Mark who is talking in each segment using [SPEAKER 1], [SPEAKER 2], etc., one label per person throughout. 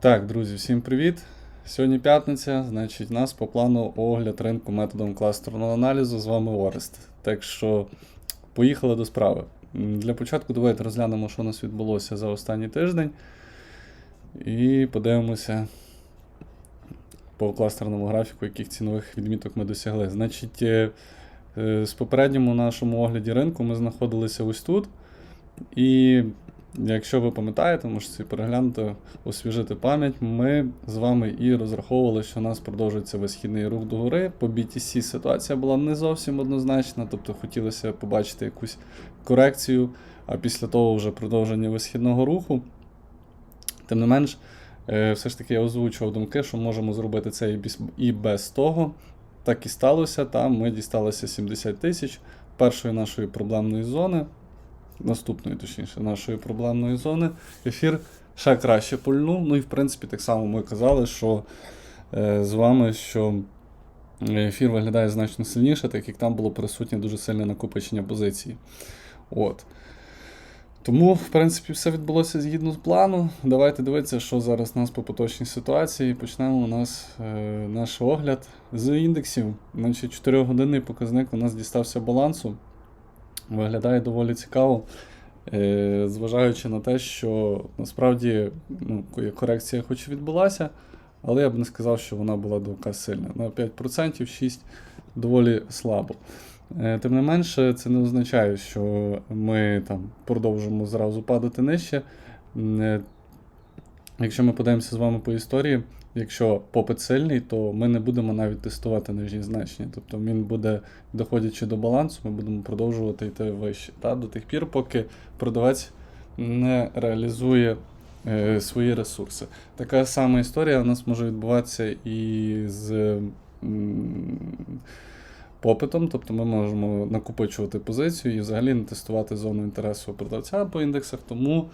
[SPEAKER 1] Так, друзі, всім привіт. Сьогодні п'ятниця, значить, у нас по плану огляд ринку методом кластерного аналізу з вами Орест. Так що поїхали до справи. Для початку давайте розглянемо, що у нас відбулося за останній тиждень. І подивимося по кластерному графіку, яких цінових відміток ми досягли. Значить, е, е, з попередньому нашому огляді ринку ми знаходилися ось тут. І якщо ви пам'ятаєте, можете переглянути, освіжити пам'ять, ми з вами і розраховували, що у нас продовжується висхідний рух догори. По BTC ситуація була не зовсім однозначна, тобто хотілося побачити якусь корекцію, а після того вже продовження висхідного руху. Тим не менш, е, все ж таки я озвучував думки, що можемо зробити це і без того. Так і сталося. Там ми дісталися 70 тисяч першої нашої проблемної зони, наступної, точніше, нашої проблемної зони. Ефір ще краще пульнув. Ну і в принципі, так само ми казали, що е, з вами, що ефір виглядає значно сильніше, так як там було присутнє дуже сильне накопичення позицій. От. Тому, в принципі, все відбулося згідно з плану. Давайте дивитися, що зараз у нас по поточній ситуації. Почнемо у нас е, наш огляд з індексів. Значить, 4-годинний показник у нас дістався балансу. Виглядає доволі цікаво, е, зважаючи на те, що насправді ну, корекція хоч і відбулася, але я б не сказав, що вона була така сильна. На 5% 6% доволі слабо. Е, Тим не менше, це не означає, що ми там продовжимо зразу падати нижче. Е, Якщо ми подивимося з вами по історії, якщо попит сильний, то ми не будемо навіть тестувати нижні значення. Тобто він буде, доходячи до балансу, ми будемо продовжувати йти вище. Та, до тих пір, поки продавець не реалізує е, свої ресурси. Така сама історія у нас може відбуватися і з. м, попитом, тобто ми можемо накопичувати позицію і взагалі не тестувати зону інтересу продавця по індексах. Тому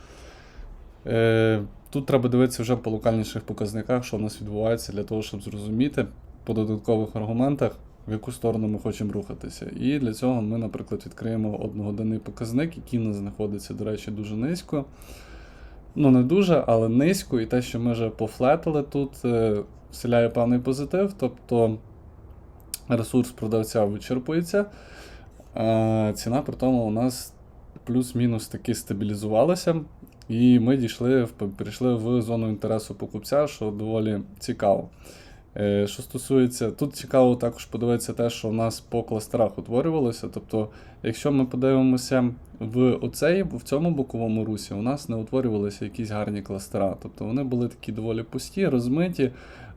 [SPEAKER 1] е, тут треба дивитися вже по локальніших показниках, що у нас відбувається, для того, щоб зрозуміти по додаткових аргументах, в яку сторону ми хочемо рухатися. І для цього ми, наприклад, відкриємо одногодинний показник, який нас знаходиться, до речі, дуже низько. Ну, не дуже, але низько, і те, що ми вже пофлетили тут, е, вселяє певний позитив. Тобто ресурс продавця вичерпується, а ціна при тому у нас плюс-мінус таки стабілізувалася, і ми дійшли, в- перейшли в зону інтересу покупця, що доволі цікаво. Е, Що стосується, тут цікаво також подивитися те, що у нас по кластерах утворювалося. Тобто, якщо ми подивимося в оцей, в цьому боковому русі, у нас не утворювалися якісь гарні кластера. Тобто вони були такі доволі пусті, розмиті,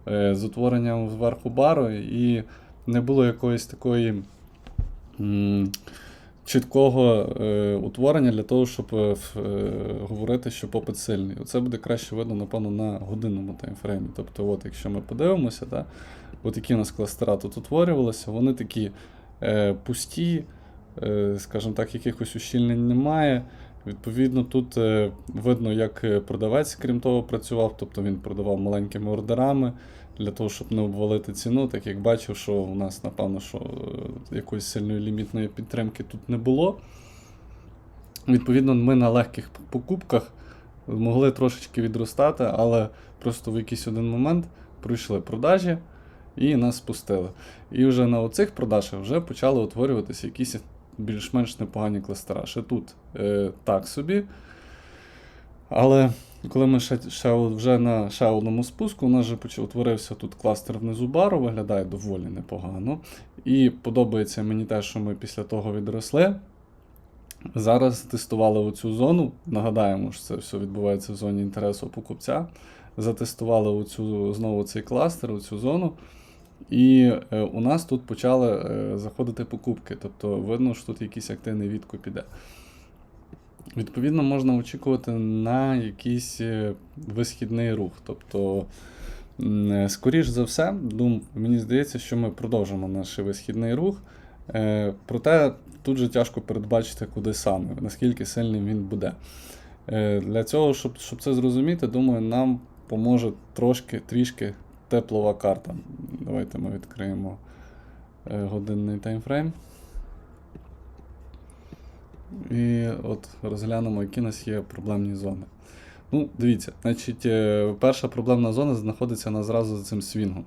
[SPEAKER 1] е, з утворенням зверху бару, і не було якоїсь такої чіткого е, утворення для того, щоб е, е, говорити, що попит сильний. Це буде краще видно, напевно, на годинному таймфреймі. Тобто, от, якщо ми подивимося, да, от які у нас кластера тут утворювалися, вони такі е, пусті, е, скажімо так, якихось ущільнень немає. Відповідно, тут е, видно, як е, продавець, крім того, працював, тобто він продавав маленькими ордерами для того, щоб не обвалити ціну, так як бачив, що у нас, напевно, що е, якоїсь сильної лімітної підтримки тут не було. Відповідно, ми на легких покупках могли трошечки відростати, але просто в якийсь один момент пройшли продажі і нас спустили. І вже на оцих продажах вже почали утворюватися якісь більш-менш непогані кластера. Ще тут е, так собі. Але коли ми ще, ще вже на ще одному спуску, у нас вже утворився тут кластер внизу бару, виглядає доволі непогано. І подобається мені те, що ми після того відросли. Зараз тестували оцю зону. Нагадаємо, що це все відбувається в зоні інтересу покупця. Затестували оцю, знову цей кластер, оцю зону. І е, у нас тут почали е, заходити покупки. Тобто видно, що тут якийсь активний відкуп іде. Відповідно, можна очікувати на якийсь е, висхідний рух. Тобто, е, скоріш за все, дум, мені здається, що ми продовжимо наш висхідний рух. Е, Проте тут же тяжко передбачити, куди саме, наскільки сильним він буде. Для цього, щоб, щоб це зрозуміти, думаю, нам поможе трошки, трішки теплова карта. Давайте ми відкриємо годинний таймфрейм. І от розглянемо, які у нас є проблемні зони. Ну, дивіться, значить, е, перша проблемна зона знаходиться на зразу за цим свінгом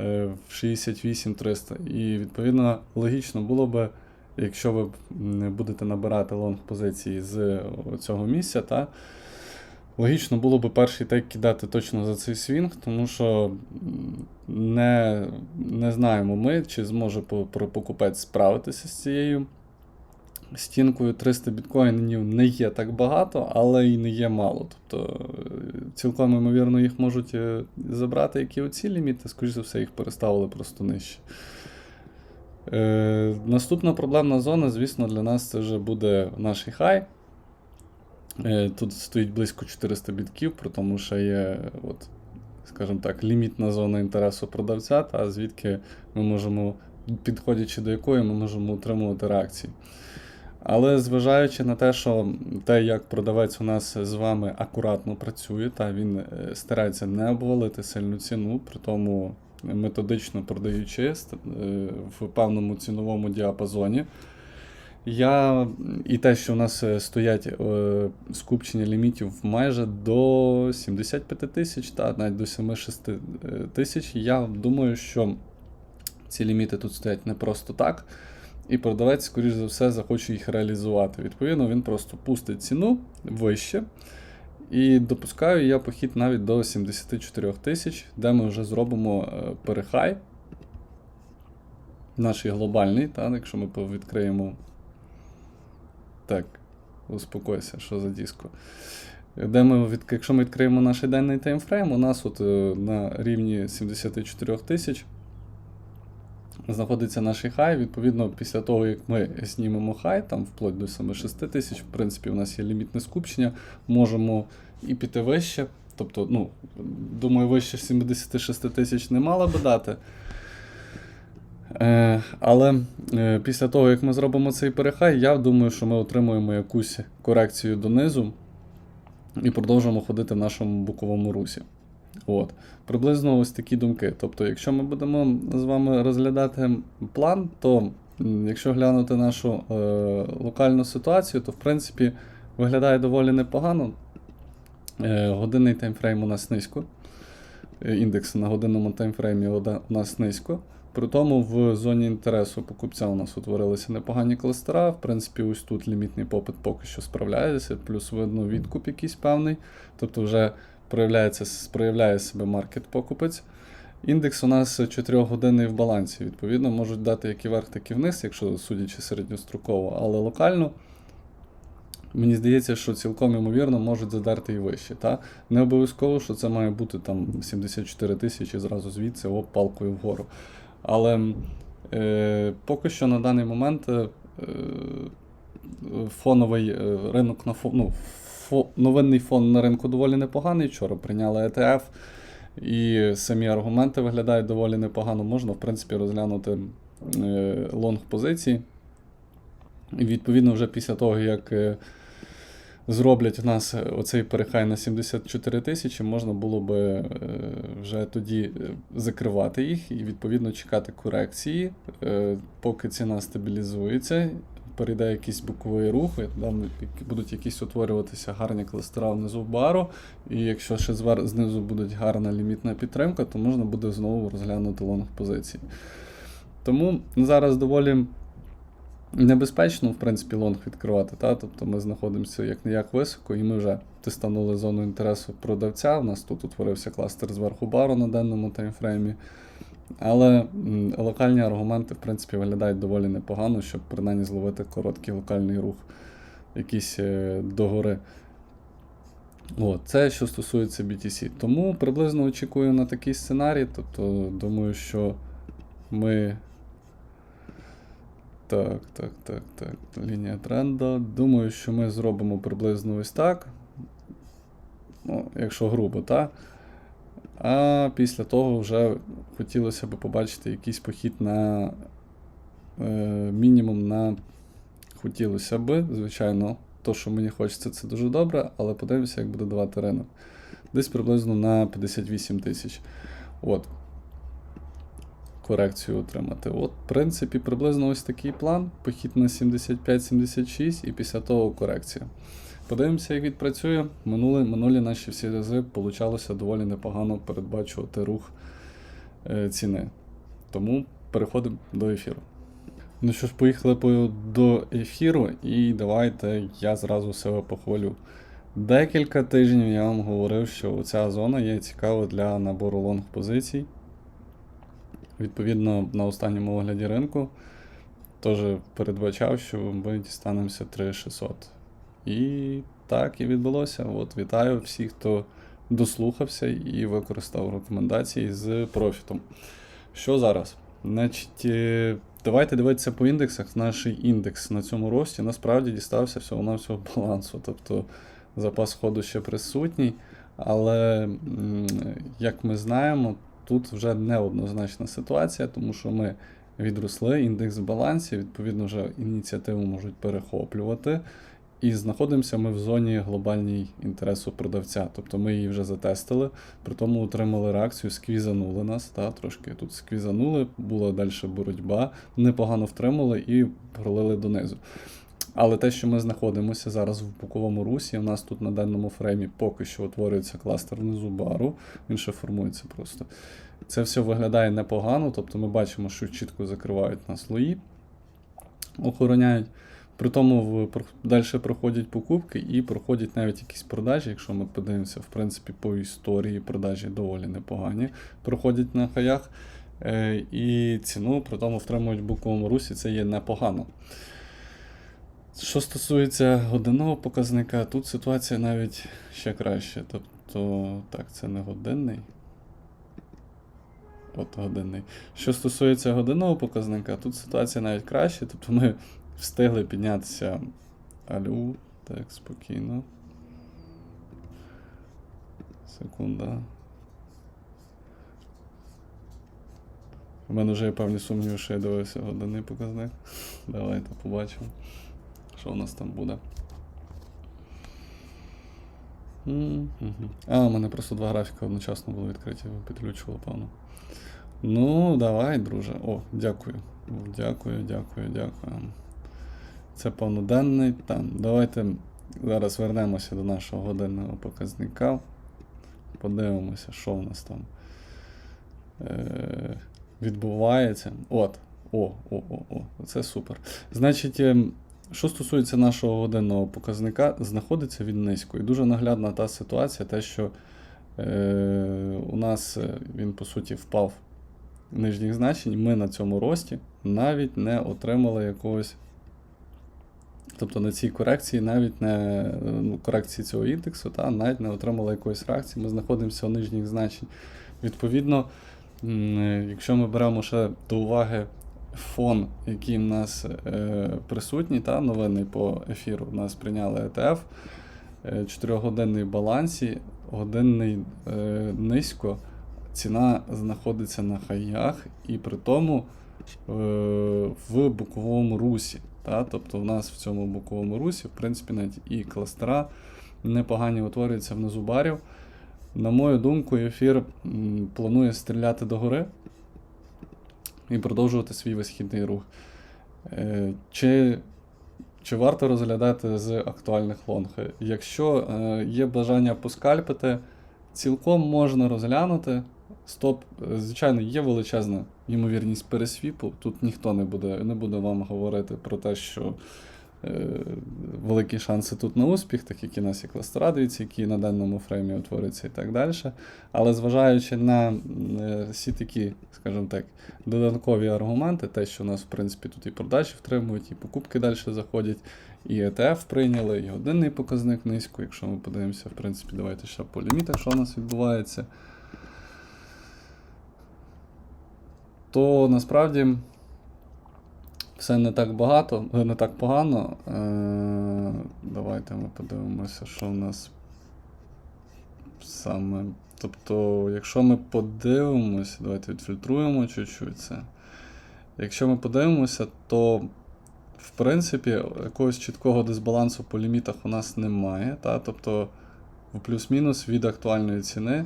[SPEAKER 1] е, в 68-300. І відповідно логічно було би, якщо ви м, будете набирати лонг позиції з цього місця, та, логічно було би перший тейк кидати точно за цей свінг, тому що не, не знаємо ми, чи зможе покупець справитися з цією стінкою 300 біткоїнів не є так багато, але і не є мало. Тобто е, цілком ймовірно їх можуть е, забрати, які оці ліміти, скоріш за все, їх переставили просто нижче. Е, наступна проблемна зона, звісно, для нас це вже буде наш хай. Е, тут стоїть близько 400 бітків, при тому що є, от, скажімо так, лімітна зона інтересу продавця, та звідки ми можемо, підходячи до якої ми можемо утримувати реакції. Але зважаючи на те, що те, як продавець у нас з вами акуратно працює, та він е, старається не обвалити сильну ціну, при тому методично продаючи е, в певному ціновому діапазоні. Я і те, що у нас е, стоять е, скупчення лімітів майже до 75 тисяч, та навіть до 7-6 е, тисяч, я думаю, що ці ліміти тут стоять не просто так. І продавець, скоріш за все, захоче їх реалізувати. Відповідно, він просто пустить ціну вище. І допускаю я похід навіть до 74 тисяч, де ми вже зробимо е, перехай. Наш глобальний, та, якщо ми відкриємо. Так, успокойся, що за диско. Де ми від... Якщо ми відкриємо наш денний таймфрейм, у нас от е, на рівні 74 тисяч знаходиться наш хай. Відповідно, після того, як ми знімемо хай, там вплоть до 7-6 тисяч, в принципі, у нас є лімітне скупчення, можемо і піти вище. Тобто, ну, думаю, вище 76 тисяч не мало би дати. Е, але е, після того, як ми зробимо цей перехай, я думаю, що ми отримуємо якусь корекцію донизу і продовжимо ходити в нашому боковому русі. От. Приблизно ось такі думки. Тобто, якщо ми будемо з вами розглядати план, то якщо глянути нашу е, локальну ситуацію, то в принципі виглядає доволі непогано. Е, годинний таймфрейм у нас низько. Е, Індекс на годинному таймфреймі у нас низько. При тому в зоні інтересу покупця у нас утворилися непогані кластера. В принципі, ось тут лімітний попит поки що справляється, плюс видно відкуп якийсь певний. Тобто вже проявляється, проявляє себе маркет-покупець. Індекс у нас 4-годинний в балансі. Відповідно, можуть дати як і вверх, так і вниз, якщо судячи середньостроково, але локально. Мені здається, що цілком ймовірно можуть задерти і вище. Та? Не обов'язково, що це має бути там 74 тисячі зразу звідси, оп, палкою вгору. Але е, поки що на даний момент е, фоновий е, ринок на фон, ну, фо, новинний фон на ринку доволі непоганий. Вчора прийняли ETF, і самі аргументи виглядають доволі непогано. Можна, в принципі, розглянути е, лонг позиції. І відповідно, вже після того, як е, зроблять у нас оцей перехай на 74 тисячі, можна було би е, вже тоді е, закривати їх і відповідно чекати корекції, е, поки ціна стабілізується. Перейде якийсь боковий рух, і там будуть якісь утворюватися гарні кластера внизу бару. І якщо ще звер... знизу буде гарна лімітна підтримка, то можна буде знову розглянути лонг позиції. Тому зараз доволі небезпечно, в принципі, лонг відкривати. Та? Тобто ми знаходимося як не як високо, і ми вже тестанули зону інтересу продавця. У нас тут утворився кластер зверху бару на денному таймфреймі. Але локальні аргументи, в принципі, виглядають доволі непогано, щоб принаймні зловити короткий локальний рух, якийсь е, догори. От, це що стосується BTC. Тому приблизно очікую на такий сценарій. Тобто, думаю, що ми. Так, так, так, так. Лінія тренду. Думаю, що ми зробимо приблизно ось так. Ну, якщо грубо, так. А після того вже хотілося б побачити якийсь похід на е, мінімум на хотілося б, звичайно, то, що мені хочеться, це дуже добре, але подивимося, як буде давати ринок. Десь приблизно на 58 тисяч. От. Корекцію отримати. От, в принципі, приблизно ось такий план. Похід на 75-76 і після того корекція. Подивимося, як відпрацює. Минули, минулі наші всі рази получалося доволі непогано передбачувати рух е, ціни. Тому переходимо до ефіру. Ну що ж, поїхали до ефіру, і давайте я зразу себе похвалю. Декілька тижнів я вам говорив, що ця зона є цікава для набору лонг позицій. Відповідно, на останньому огляді ринку теж передбачав, що ми дістанемося 3600. І так і відбулося. От вітаю всіх, хто дослухався і використав рекомендації з профітом. Що зараз? Значить, е, давайте дивитися по індексах. Наш індекс на цьому рості насправді дістався всього-навсього балансу. Тобто запас ходу ще присутній, але, як ми знаємо, тут вже неоднозначна ситуація, тому що ми відросли, індекс в балансі, відповідно, вже ініціативу можуть перехоплювати. І знаходимося ми в зоні глобальній інтересу продавця. Тобто ми її вже затестили, при тому отримали реакцію, сквізанули нас, та, трошки тут сквізанули, була далі боротьба, непогано втримали і пролили донизу. Але те, що ми знаходимося зараз в боковому русі, у нас тут на денному фреймі поки що утворюється кластер внизу бару, він ще формується просто. Це все виглядає непогано, тобто ми бачимо, що чітко закривають на слої, охороняють. При тому далі проходять покупки і проходять навіть якісь продажі, якщо ми подивимося, в принципі, по історії продажі доволі непогані, проходять на хаях. Е, і ціну при тому втримують в боковому русі, це є непогано. Що стосується годинного показника, тут ситуація навіть ще краще. Тобто, так, це не годинний. От годинний. Що стосується годинного показника, тут ситуація навіть краще. Тобто ми встигли піднятися. Алю, так, спокійно. Секунда. У мене вже є певні сумніви, що я дивився годинний показник. Давайте побачимо, що у нас там буде. А, у мене просто два графіки одночасно були відкриті, підключило, певно. Ну, давай, друже. О, дякую. Дякую, дякую, дякую. Це повноденний. Там. Давайте зараз вернемося до нашого годинного показника. Подивимося, що у нас там е- відбувається. От. О, о, о, о, це супер. Значить, ем, що стосується нашого годинного показника, знаходиться він низько. І дуже наглядна та ситуація, те, що е, у нас е, він, по суті, впав нижніх значень, ми на цьому рості навіть не отримали якогось. Тобто на цій корекції навіть не ну, корекції цього індексу, та, навіть не отримали якоїсь реакції, ми знаходимося у нижніх значень. Відповідно, е, якщо ми беремо ще до уваги фон, який в нас е, присутній, та, новинний по ефіру, у нас прийняли ETF, 4-годинний балансі, годинний е, низько, ціна знаходиться на хаях, і при тому е, в боковому русі. Та? Тобто в нас в цьому боковому русі, в принципі, навіть і кластера непогані утворюються внизу барів. На мою думку, ефір планує стріляти догори і продовжувати свій висхідний рух. Е, Чи, чи варто розглядати з актуальних лонг? Якщо е, є бажання поскальпити, цілком можна розглянути. Стоп, е, звичайно, є величезна ймовірність пересвіпу. Тут ніхто не буде, не буде вам говорити про те, що е, великі шанси тут на успіх, так як і нас є кластера, які на даному фреймі утворюються і так далі. Але зважаючи на е, всі такі, скажімо так, додаткові аргументи, те, що у нас, в принципі, тут і продажі втримують, і покупки далі заходять, і ETF прийняли, і годинний показник низько. Якщо ми подивимося, в принципі, давайте ще по лімітах, що у нас відбувається. То насправді все не так багато, е, не так погано. Е, Давайте ми подивимося, що в нас саме. Тобто, якщо ми подивимося, давайте відфільтруємо чуть-чуть це. Якщо ми подивимося, то в принципі якогось чіткого дисбалансу по лімітах у нас немає. Та? Тобто плюс-мінус від актуальної ціни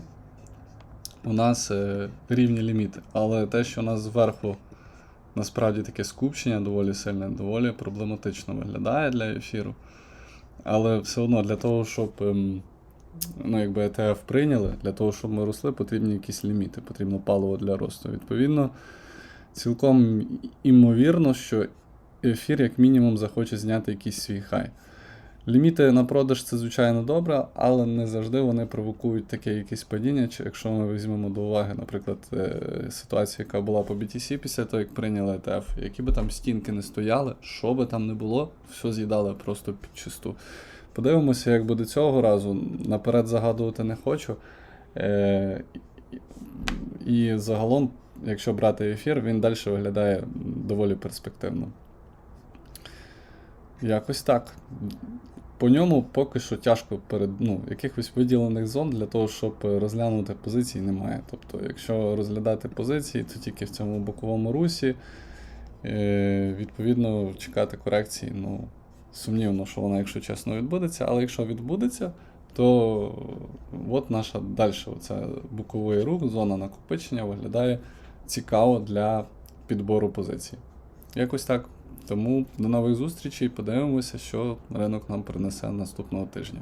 [SPEAKER 1] у нас е, рівні ліміти. Але те, що у нас зверху насправді таке скупчення доволі сильне, доволі проблематично виглядає для ефіру. Але все одно для того, щоб ем, ну, якби ETF прийняли, для того, щоб ми росли, потрібні якісь ліміти, потрібно паливо для росту. Відповідно, цілком імовірно, що ефір, як мінімум, захоче зняти якийсь свій хай. Ліміти на продаж це звичайно добре, але не завжди вони провокують таке якесь падіння. Чи якщо ми візьмемо до уваги, наприклад, е, ситуацію, яка була по BTC після того, як прийняли ETF, які би там стінки не стояли, що би там не було, все з'їдали просто під чисту. Подивимося, як буде цього разу. Наперед загадувати не хочу. Е, і- і загалом, якщо брати ефір, він далі виглядає доволі перспективно. Якось так. По ньому поки що тяжко перед ну, якихось виділених зон для того, щоб розглянути позиції, немає. Тобто, якщо розглядати позиції, то тільки в цьому боковому русі. Е, відповідно, чекати корекції, ну, сумнівно, що вона, якщо чесно, відбудеться, але якщо відбудеться, то от наша далі оця боковий рух, зона накопичення виглядає цікаво для підбору позицій. Якось так. Тому до нових зустрічей. Подивимося, що ринок нам принесе наступного тижня.